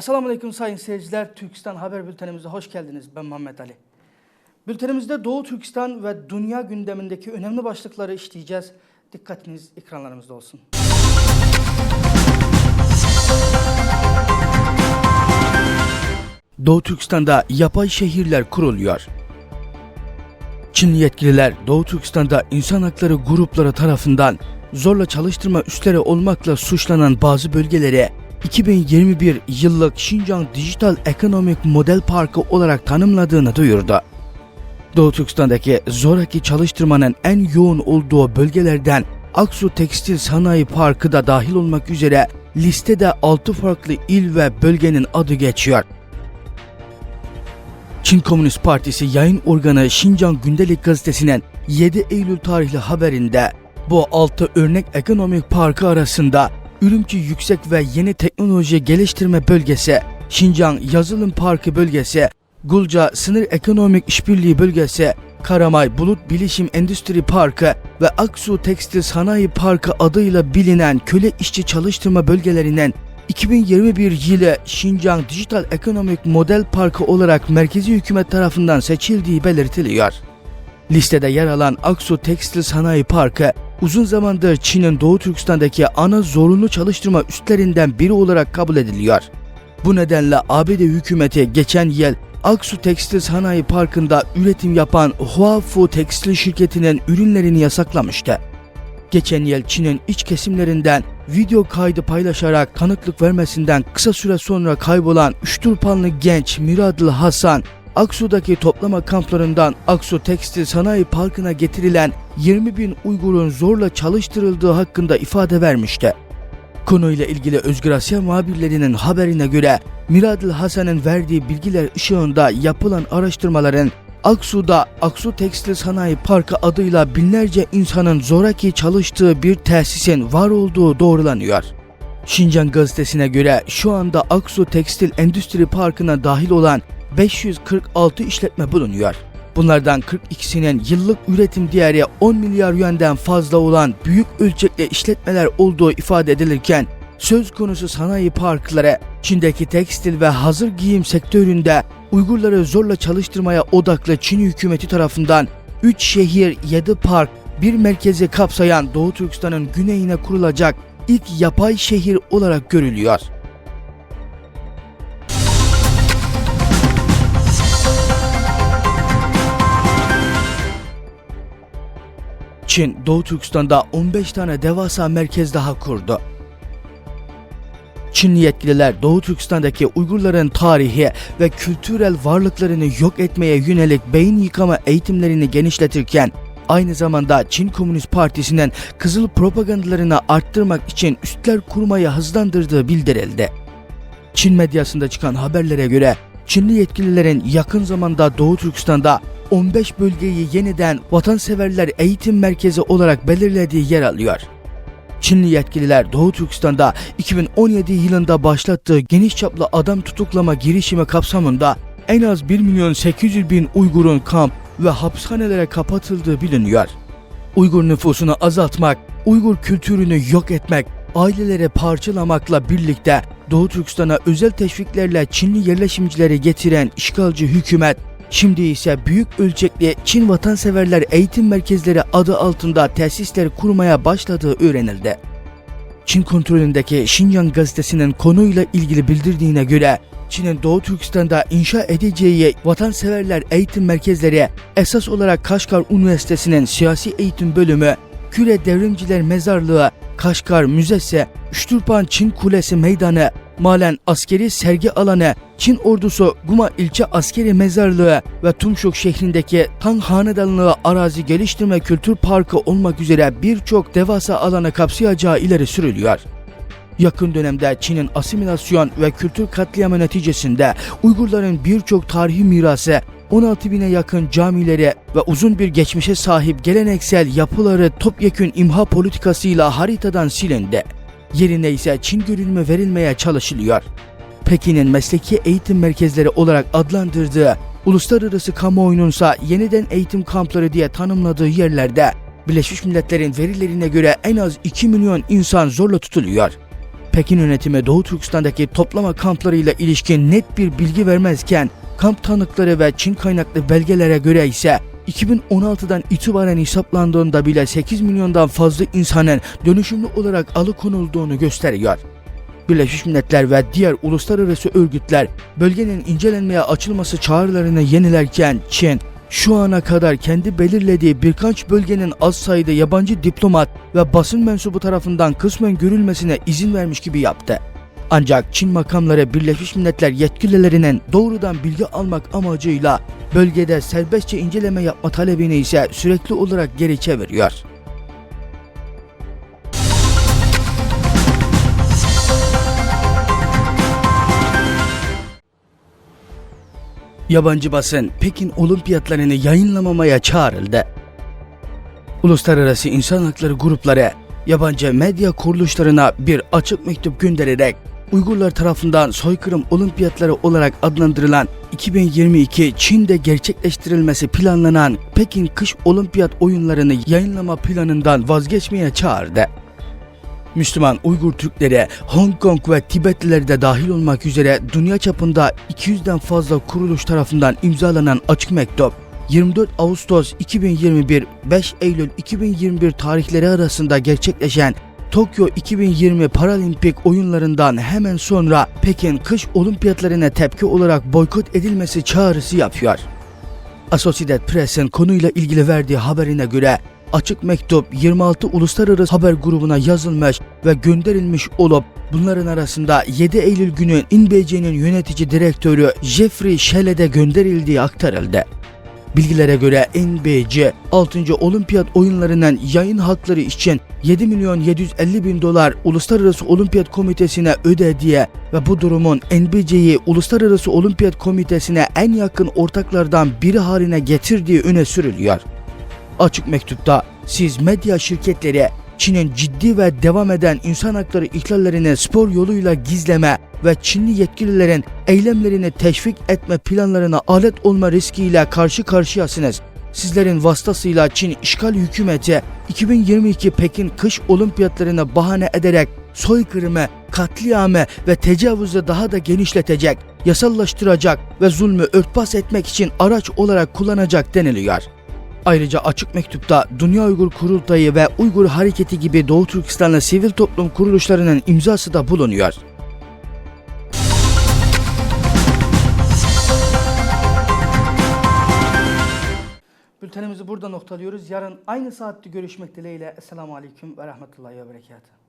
Esselamu Aleyküm sayın seyirciler. Türkistan Haber Bültenimize hoş geldiniz. Ben Muhammed Ali. Bültenimizde Doğu Türkistan ve dünya gündemindeki önemli başlıkları işleyeceğiz. Dikkatiniz ekranlarımızda olsun. Doğu Türkistan'da yapay şehirler kuruluyor. Çinli yetkililer Doğu Türkistan'da insan hakları grupları tarafından zorla çalıştırma üsleri olmakla suçlanan bazı bölgelere 2021 yıllık Şincan Dijital Ekonomik Model Parkı olarak tanımladığını duyurdu. Doğu Türkistan'daki zoraki çalıştırmanın en yoğun olduğu bölgelerden Aksu Tekstil Sanayi Parkı da dahil olmak üzere listede 6 farklı il ve bölgenin adı geçiyor. Çin Komünist Partisi yayın organı Şincan Gündelik Gazetesi'nin 7 Eylül tarihli haberinde bu 6 örnek ekonomik parkı arasında Ürümçi Yüksek ve Yeni Teknoloji Geliştirme Bölgesi, Şincan Yazılım Parkı Bölgesi, Gulca Sınır Ekonomik İşbirliği Bölgesi, Karamay Bulut Bilişim Endüstri Parkı ve Aksu Tekstil Sanayi Parkı adıyla bilinen köle işçi çalıştırma bölgelerinin 2021 yılı Şincan Dijital Ekonomik Model Parkı olarak merkezi hükümet tarafından seçildiği belirtiliyor. Listede yer alan Aksu Tekstil Sanayi Parkı, uzun zamandır Çin'in Doğu Türkistan'daki ana zorunlu çalıştırma üstlerinden biri olarak kabul ediliyor. Bu nedenle ABD hükümeti geçen yıl Aksu Tekstil Sanayi Parkı'nda üretim yapan Huafu Tekstil şirketinin ürünlerini yasaklamıştı. Geçen yıl Çin'in iç kesimlerinden video kaydı paylaşarak tanıklık vermesinden kısa süre sonra kaybolan Üçturpanlı genç Miradıl Hasan, Aksu'daki toplama kamplarından Aksu Tekstil Sanayi Parkı'na getirilen 20 bin Uygur'un zorla çalıştırıldığı hakkında ifade vermişti. Konuyla ilgili Özgür Asya muhabirlerinin haberine göre Miradıl Hasan'ın verdiği bilgiler ışığında yapılan araştırmaların Aksu'da Aksu Tekstil Sanayi Parkı adıyla binlerce insanın zoraki çalıştığı bir tesisin var olduğu doğrulanıyor. Şincan gazetesine göre şu anda Aksu Tekstil Endüstri Parkı'na dahil olan 546 işletme bulunuyor. Bunlardan 42'sinin yıllık üretim değeri 10 milyar yönden fazla olan büyük ölçekli işletmeler olduğu ifade edilirken söz konusu sanayi parkları Çin'deki tekstil ve hazır giyim sektöründe Uygurları zorla çalıştırmaya odaklı Çin hükümeti tarafından 3 şehir 7 park bir merkezi kapsayan Doğu Türkistan'ın güneyine kurulacak ilk yapay şehir olarak görülüyor. Çin, Doğu Türkistan'da 15 tane devasa merkez daha kurdu. Çinli yetkililer Doğu Türkistan'daki Uygurların tarihi ve kültürel varlıklarını yok etmeye yönelik beyin yıkama eğitimlerini genişletirken aynı zamanda Çin Komünist Partisi'nin kızıl propagandalarını arttırmak için üstler kurmayı hızlandırdığı bildirildi. Çin medyasında çıkan haberlere göre Çinli yetkililerin yakın zamanda Doğu Türkistan'da 15 bölgeyi yeniden vatanseverler eğitim merkezi olarak belirlediği yer alıyor. Çinli yetkililer Doğu Türkistan'da 2017 yılında başlattığı geniş çaplı adam tutuklama girişimi kapsamında en az 1 milyon 800 bin Uygur'un kamp ve hapishanelere kapatıldığı biliniyor. Uygur nüfusunu azaltmak, Uygur kültürünü yok etmek, ailelere parçalamakla birlikte Doğu Türkistan'a özel teşviklerle Çinli yerleşimcileri getiren işgalci hükümet Şimdi ise büyük ölçekli Çin vatanseverler eğitim merkezleri adı altında tesisler kurmaya başladığı öğrenildi. Çin kontrolündeki Xinjiang gazetesinin konuyla ilgili bildirdiğine göre Çin'in Doğu Türkistan'da inşa edeceği vatanseverler eğitim merkezleri esas olarak Kaşgar Üniversitesi'nin siyasi eğitim bölümü, Küre Devrimciler Mezarlığı, Kaşgar Müzesi, Üçtürpan Çin Kulesi Meydanı, Malen Askeri Sergi Alanı, Çin ordusu Guma İlçe Askeri Mezarlığı ve Tumşok şehrindeki Tang Hanedanlığı Arazi Geliştirme Kültür Parkı olmak üzere birçok devasa alanı kapsayacağı ileri sürülüyor. Yakın dönemde Çin'in asimilasyon ve kültür katliamı neticesinde Uygurların birçok tarihi mirası 16 bine yakın camileri ve uzun bir geçmişe sahip geleneksel yapıları topyekün imha politikasıyla haritadan silindi. Yerine ise Çin görünümü verilmeye çalışılıyor. Pekin'in mesleki eğitim merkezleri olarak adlandırdığı uluslararası kamuoyununsa yeniden eğitim kampları diye tanımladığı yerlerde Birleşmiş Milletler'in verilerine göre en az 2 milyon insan zorla tutuluyor. Pekin yönetimi Doğu Türkistan'daki toplama kamplarıyla ilişkin net bir bilgi vermezken kamp tanıkları ve Çin kaynaklı belgelere göre ise 2016'dan itibaren hesaplandığında bile 8 milyondan fazla insanın dönüşümlü olarak alıkonulduğunu gösteriyor. Birleşmiş Milletler ve diğer uluslararası örgütler bölgenin incelenmeye açılması çağrılarını yenilerken Çin şu ana kadar kendi belirlediği birkaç bölgenin az sayıda yabancı diplomat ve basın mensubu tarafından kısmen görülmesine izin vermiş gibi yaptı. Ancak Çin makamları Birleşmiş Milletler yetkililerinin doğrudan bilgi almak amacıyla bölgede serbestçe inceleme yapma talebini ise sürekli olarak geri çeviriyor. Yabancı basın Pekin olimpiyatlarını yayınlamamaya çağrıldı. Uluslararası insan hakları grupları yabancı medya kuruluşlarına bir açık mektup göndererek Uygurlar tarafından soykırım olimpiyatları olarak adlandırılan 2022 Çin'de gerçekleştirilmesi planlanan Pekin kış olimpiyat oyunlarını yayınlama planından vazgeçmeye çağırdı. Müslüman Uygur Türkleri, Hong Kong ve Tibetlileri de dahil olmak üzere dünya çapında 200'den fazla kuruluş tarafından imzalanan açık mektup 24 Ağustos 2021 5 Eylül 2021 tarihleri arasında gerçekleşen Tokyo 2020 Paralimpik oyunlarından hemen sonra Pekin kış olimpiyatlarına tepki olarak boykot edilmesi çağrısı yapıyor. Associated Press'in konuyla ilgili verdiği haberine göre açık mektup 26 uluslararası haber grubuna yazılmış ve gönderilmiş olup bunların arasında 7 Eylül günü INBC'nin yönetici direktörü Jeffrey Shell'e gönderildiği aktarıldı. Bilgilere göre NBC 6. Olimpiyat oyunlarının yayın hakları için 7 milyon 750 bin dolar Uluslararası Olimpiyat Komitesi'ne ödediği ve bu durumun NBC'yi Uluslararası Olimpiyat Komitesi'ne en yakın ortaklardan biri haline getirdiği öne sürülüyor. Açık mektupta siz medya şirketleri Çin'in ciddi ve devam eden insan hakları ihlallerini spor yoluyla gizleme ve Çinli yetkililerin eylemlerini teşvik etme planlarına alet olma riskiyle karşı karşıyasınız. Sizlerin vasıtasıyla Çin işgal hükümeti 2022 Pekin kış olimpiyatlarını bahane ederek soykırımı, katliamı ve tecavüzü daha da genişletecek, yasallaştıracak ve zulmü örtbas etmek için araç olarak kullanacak deniliyor. Ayrıca açık mektupta Dünya Uygur Kurultayı ve Uygur Hareketi gibi Doğu Türkistanlı sivil toplum kuruluşlarının imzası da bulunuyor. Bültenimizi burada noktalıyoruz. Yarın aynı saatte görüşmek dileğiyle. Esselamu Aleyküm ve Rahmetullahi ve Berekatuhu.